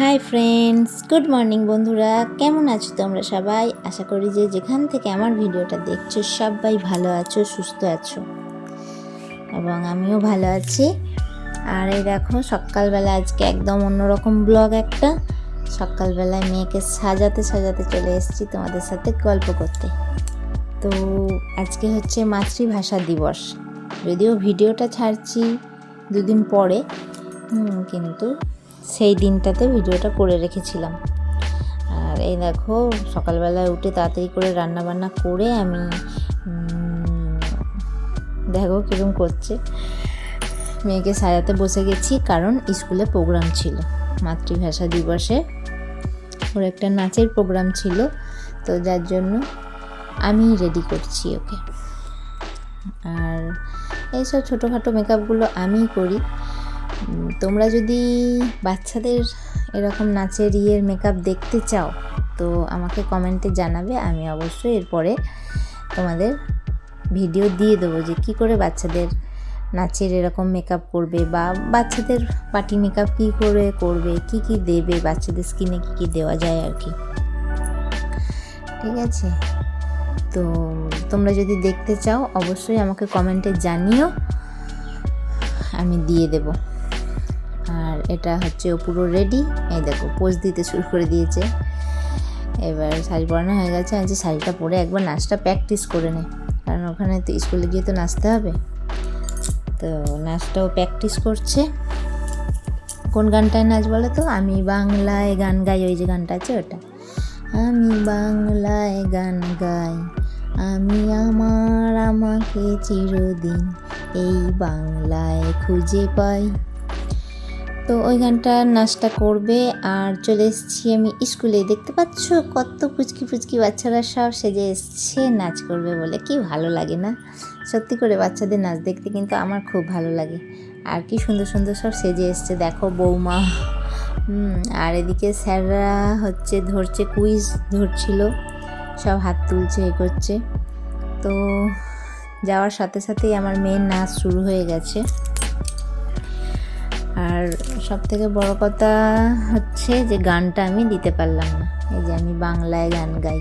Hi friends good morning বন্ধুরা। কেমন আছো তোমরা সবাই? আশা করি যে যেখান থেকে আমার ভিডিওটা দেখছ, সবাই ভালো আছো, সুস্থ আছো। এবং আমিও ভালো আছি। আর এই দেখো, সকালবেলা আজকে একদম অন্যরকম ব্লগ একটা। সকালবেলায় মেয়েকে সাজাতে সাজাতে চলে এসেছি তোমাদের সাথে গল্প করতে। তো আজকে হচ্ছে মাতৃভাষা দিবস। যদিও ভিডিওটা ছাড়ছি দুদিন পরে কিন্তু সেই দিনটাতে ভিডিওটা করে রেখেছিলাম। আর এই দেখো, সকালবেলায় উঠে তাড়াতাড়ি করে রান্না বান্না করে আমি দেখো কীরকম করছে। মেয়েকে সাজাতে বসে গেছি কারণ স্কুলে প্রোগ্রাম ছিল, মাতৃভাষা দিবসে। ওর একটা নাচের প্রোগ্রাম ছিল, তো যার জন্য আমি রেডি করছি ওকে। আর এইসব ছোটোখাটো মেকআপগুলো আমিই করি। তোমরা যদি বাচ্চাদের এরকম নাচের ইয়ের মেকআপ দেখতে চাও, তো আমাকে কমেন্টে জানাবে, আমি অবশ্যই এরপরে তোমাদের ভিডিও দিয়ে দেবো যে কি করে বাচ্চাদের নাচের এরকম মেকআপ করবে বা বাচ্চাদের পার্টি মেকআপ কী করে করবে, কি কি দেবে, বাচ্চাদের স্কিনে কি কি দেওয়া যায় আর কি। ঠিক আছে? তো তোমরা যদি দেখতে চাও, অবশ্যই আমাকে কমেন্টে জানিও, আমি দিয়ে দেব। এটা হচ্ছে পুরো রেডি এই দেখো পোজ দিতে শুরু করে দিয়েছে। এবার শাড়ি পরানো হয়ে গেছে আমি যে শাড়িটা পরে একবার নাচটা প্র্যাকটিস করে নে। কারণ ওখানে তো স্কুলে গিয়ে তো নাচতে হবে। তো নাচটাও প্র্যাকটিস করছে। কোন গানটায় নাচ বলো তো? আমি বাংলায় গান গাই, ওই যে গানটা আছে ওটা। আমি বাংলায় গান গাই, আমি আমার, আমাকে চিরদিন এই বাংলায় খুঁজে পাই। তো ওই গানটা নাচটা করবে আর চলে এসেছি আমি স্কুলে। দেখতে পাচ্ছ কত পুচকি পুচকি বাচ্চারা সব সেজে এসছে, নাচ করবে বলে। কি ভালো লাগে না? সত্যি করে বাচ্চাদের নাচ দেখতে কিন্তু আমার খুব ভালো লাগে। আর কি সুন্দর সুন্দর সব সেজে এসছে, দেখো বৌমা। আর এদিকে স্যাররা হচ্ছে ধরছে, কুইজ ধরছিল, সব হাত তুলছে, এ করছে। তো যাওয়ার সাথে সাথেই আমার মেয়ের নাচ শুরু হয়ে গেছে। আর সব থেকে বড় কথা হচ্ছে যে গানটা আমি দিতে পারলাম না। এই যে আমি বাংলায় গান গাই।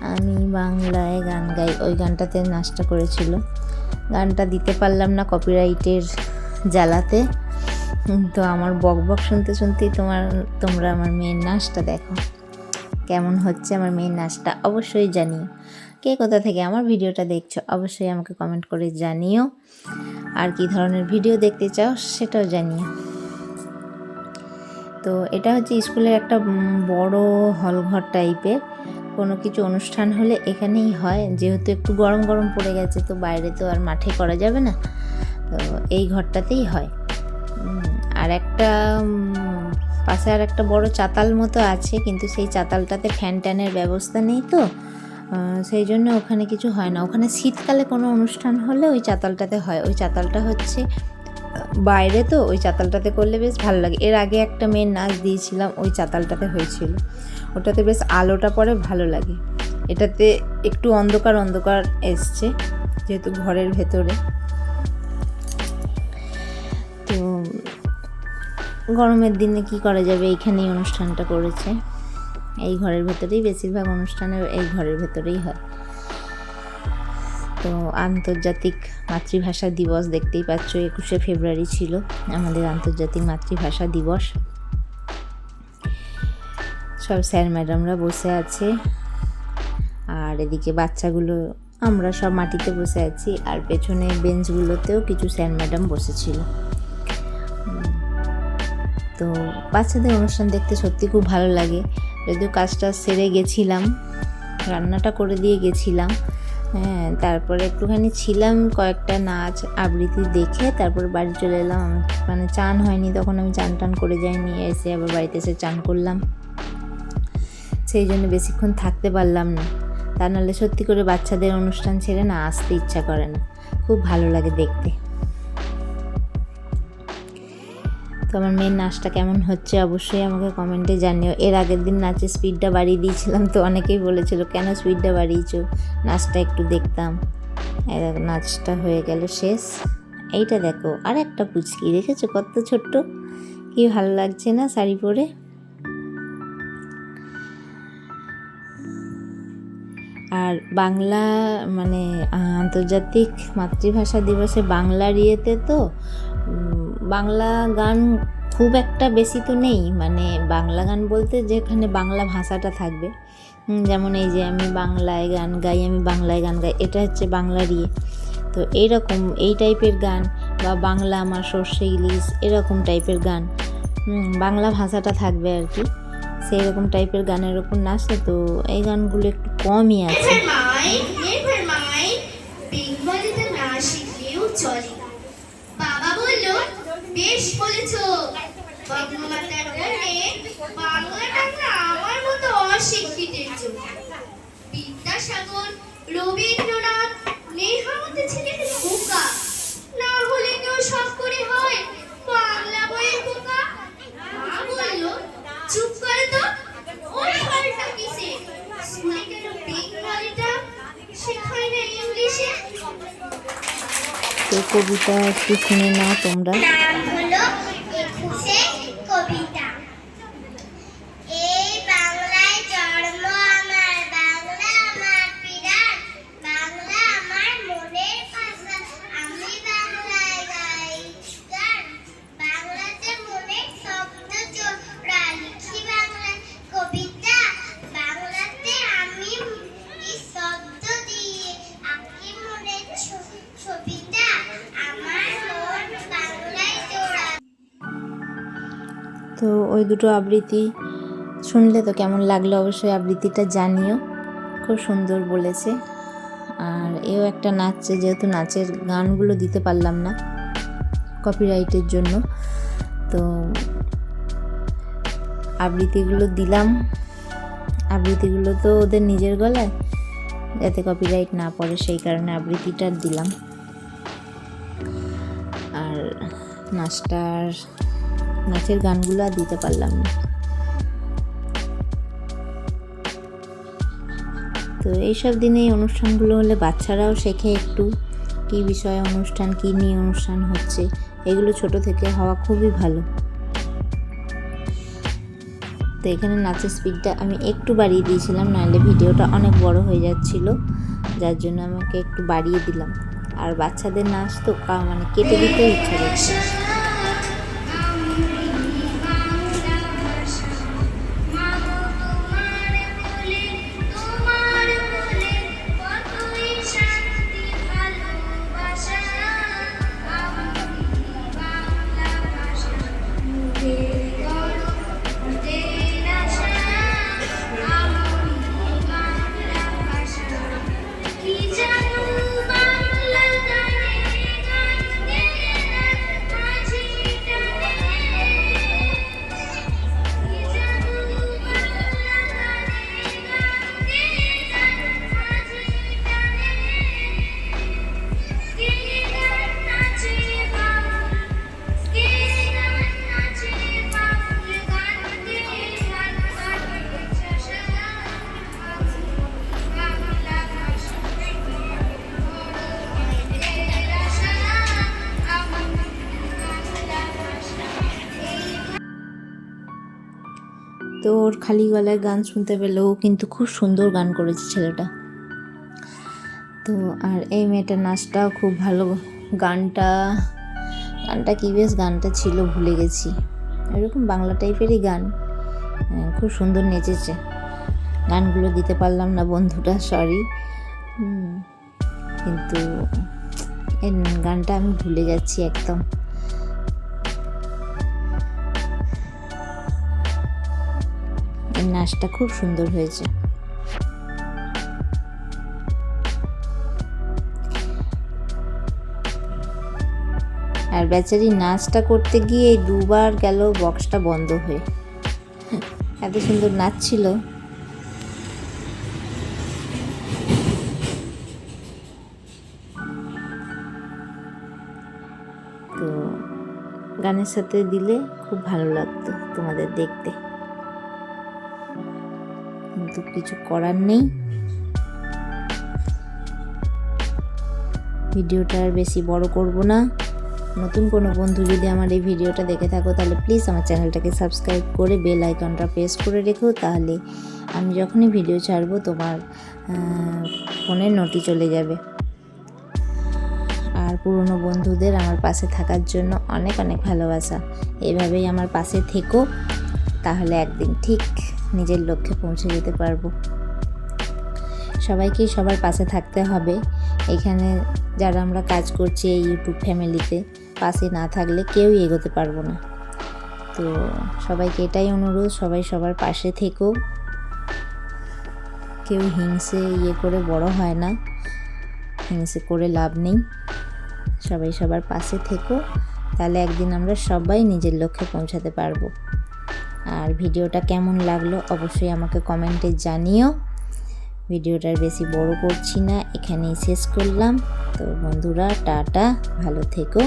আমি বাংলায় গান গাই। ওই গানটাতে নাচটা করেছিল। গানটা দিতে পারলাম না কপিরাইটের জ্বালাতে। তো আমার বক বক শুনতে শুনতেই তোমার, তোমরা আমার মেয়ের নাচটা দেখো। কেমন হচ্ছে আমার মেয়ের নাচটা অবশ্যই জানিও। কে কোথা থেকে আমার ভিডিওটা দেখছ অবশ্যই আমাকে কমেন্ট করে জানিও। আর কি ধরনের ভিডিও দেখতে চাও সেটাও জানিও তো এটা হচ্ছে স্কুলের একটা বড় হলঘর টাইপের। কোনো কিছু অনুষ্ঠান হলে এখানেই হয়। যেহেতু একটু গরম গরম পড়ে গেছে, তো বাইরে তো আর মাঠে করা যাবে না। তো এই ঘরটাতেই হয়। আর একটা পাশে আর একটা বড় চাতাল মতো আছে, কিন্তু সেই চাতালটাতে ফ্যান ট্যানের ব্যবস্থা নেই তো। সেই জন্য ওখানে কিছু হয় না। ওখানে শীতকালে কোনো অনুষ্ঠান হলে ওই চাতালটাতে হয়। ওই চাতালটা হচ্ছে বাইরে তো ওই চাতালটাতে করলে বেশ ভালো লাগে। এর আগে একটা মেয়ের নাচ দিয়েছিলাম, ওই চাতালটাতে হয়েছিল। ওটাতে বেশ আলোটা পড়ে ভালো লাগে। এটাতে একটু অন্ধকার অন্ধকার এসছে যেহেতু ঘরের ভেতরে। তো গরমের দিনে কি করা যাবে? এইখানেই অনুষ্ঠানটা করেছে। এই ঘরের ভেতরেই বেশিরভাগ অনুষ্ঠানে এই ঘরের ভেতরেই হয়। তো আন্তর্জাতিক মাতৃভাষা দিবস দেখতেই পাচ্ছ, একুশে ফেব্রুয়ারি ছিল আমাদের আন্তর্জাতিক মাতৃভাষা দিবস। সব স্যার ম্যাডামরা বসে আছে, আর এদিকে বাচ্চাগুলো, আমরা সব মাটিতে বসে আছি, আর পেছনে বেঞ্চগুলোতেও কিছু স্যার ম্যাডাম বসেছিল। তো বাচ্চাদের অনুষ্ঠান দেখতে সত্যি খুব ভালো লাগে। যদিও কাজটা সেরে গেছিলাম, রান্নাটা করে দিয়ে গেছিলাম। হ্যাঁ তারপরে একটুখানি ছিলাম কয়েকটা নাচ আবৃত্তি দেখে, তারপর বাড়ি চলে এলাম। মানে চান হয়নি, তখন আমি চান টান করে যাইনি, এসে আবার বাড়িতে এসে চান করলাম। সেই জন্য বেশিক্ষণ থাকতে পারলাম না। তা নাহলে সত্যি করে বাচ্চাদের অনুষ্ঠান ছেড়ে না আসতে ইচ্ছা করে না। খুব ভালো লাগে দেখতে। তো আমার মেয়ের নাচটা কেমন হচ্ছে অবশ্যই আমাকে কমেন্টে জানিও। এর আগের দিন নাচের স্পিডটা বাড়িয়ে দিয়েছিলাম তো অনেকেই বলেছিল, কেন স্পিডটা বাড়িয়েছো? নাচটা একটু দেখতাম। নাচটা হয়ে গেল শেষ। এইটা দেখো আর একটা পুচকি, দেখেছ কত ছোট্ট? কি ভালো লাগছে না শাড়ি পরে? আর বাংলা মানে আন্তর্জাতিক মাতৃভাষা দিবসে বাংলার ইয়েতে তো বাংলা গান খুব একটা বেশি তো নেই। মানে বাংলা গান বলতে যেখানে বাংলা ভাষাটা থাকবে। যেমন এই যে আমি বাংলায় গান গাই, আমি বাংলায় গান গাই, এটা হচ্ছে বাংলার ইয়ে। তো এইরকম এই টাইপের গান বা বাংলা আমার সর্ষে ইলিশ এরকম টাইপের গান। বাংলা ভাষাটা থাকবে আর কি। সেই রকম টাইপের গানের ওপর নাচে তো এই গানগুলো একটু কমই আছে। বেশ বলেছ। বঙ্গমাতার টাংলা আমার মতো অশিক্ষিতের বিদ্যাসাগর, রবীন্দ্রনাথ নেহামতে ছিলেন বোকা। না হলে কেউ শখ করে হয় বাংলা বইয়ের বোকা মা বলল চুপ করে তো ওই ফলটা কিসে স্কুলে কেন বেঙ্গলিটা শেখায় না ইংলিশে তো কবিতা একটু শুনে নাও তোমরা নাম হলো একুশে কবিতা এই বাংলায় জন্ম আমার বাংলা আমার পিরান বাংলা আমার মনের ভাষা আমি বাংলায় গাই গান বাংলাতে মনের শব্দ জোড়া লিখি বাংলায় কবিতা বাংলাতে আমি এই শব্দ দিয়ে আঁকি মনের ছ- ছবিটা আমার মন বাংলায় জোড়া তো ওই দুটো আবৃত্তি শুনলে তো কেমন লাগল অবশ্যই আবৃত্তিটা জানিও। খুব সুন্দর বলেছে। আর এও একটা নাচছে, যেহেতু নাচের গানগুলো দিতে পারলাম না কপিরাইটের জন্য। তো আবৃত্তিগুলো দিলাম। আবৃত্তিগুলো তো ওদের নিজের গলায়। যাতে কপিরাইট না পড়ে, সেই কারণে আবৃত্তিটা দিলাম। আর নাচটার নাচের গানগুলো আর দিতে পারলাম না। তো এইসব দিনে এই অনুষ্ঠানগুলো হলে বাচ্চারাও শেখে একটু, কী বিষয়ে অনুষ্ঠান, কী নিয়ে অনুষ্ঠান হচ্ছে, এগুলো ছোট থেকে হওয়া খুবই ভালো। তো এখানে নাচের স্পিডটা আমি একটু বাড়িয়ে দিয়েছিলাম, নাহলে ভিডিওটা অনেক বড় হয়ে যাচ্ছিল, যার জন্য আমাকে একটু বাড়িয়ে দিলাম। আর বাচ্চাদের নাচ তো মানে কেটে দিতে ইচ্ছা করছে। তো ওর খালি গলায় গান শুনতে পেলেও কিন্তু খুব সুন্দর গান করেছে ছেলেটা। তো আর এই মেয়েটার নাচটাও খুব ভালো। গানটা গানটা কি বেশ, গানটা ছিল, ভুলে গেছি। এরকম বাংলা টাইপেরই গান। খুব সুন্দর নেচেছে। গানগুলো দিতে পারলাম না বন্ধুটা সরি কিন্তু গানটা আমি ভুলে যাচ্ছি একদম। নাচটা খুব সুন্দর হয়েছে। আর বেচারি নাচটা করতে গিয়ে দুবার গেল বক্সটা বন্ধ হয়ে। এত সুন্দর নাচ ছিল তো গানের সাথে দিলে খুব ভালো লাগতো তোমাদের দেখতে। কিন্তু কিছু করার নেই। ভিডিওটা আর বেশি বড় করব না। নতুন কোনো বন্ধু যদি আমার এই ভিডিওটা দেখে থাকো, তাহলে প্লিজ আমার চ্যানেলটাকে সাবস্ক্রাইব করে বেল আইকনটা প্রেস করে রেখো। তাহলে আমি যখনই ভিডিও ছাড়বো, তোমার ফোনে নোটি চলে যাবে। আর পুরনো বন্ধুদের আমার পাশে থাকার জন্য অনেক অনেক ভালোবাসা। এভাবেই আমার পাশে থেকো। তাহলে একদিন ঠিক। নিজের লক্ষ্যে পৌঁছে যেতে পারব। সবাইকেই সবার পাশে থাকতে হবে। এখানে যারা আমরা কাজ করছি এই ইউটিউব ফ্যামিলিতে পাশে না থাকলে কেউই এগোতে পারব না। তো সবাইকে এটাই অনুরোধ, সবাই সবার পাশে থেকো। কেউ হিংসে ইয়ে করে বড় হয় না। হিংসে করে লাভ নেই। সবাই সবার পাশে থেকো। তাহলে একদিন আমরা সবাই নিজের লক্ষ্যে পৌঁছাতে পারব। আর ভিডিওটা কেমন লাগল অবশ্যই আমাকে কমেন্টে জানিও। ভিডিওটার বেশি বড় করছি না, এখানেই শেষ করলাম। তো বন্ধুরা, টাটা, ভালো থেকো।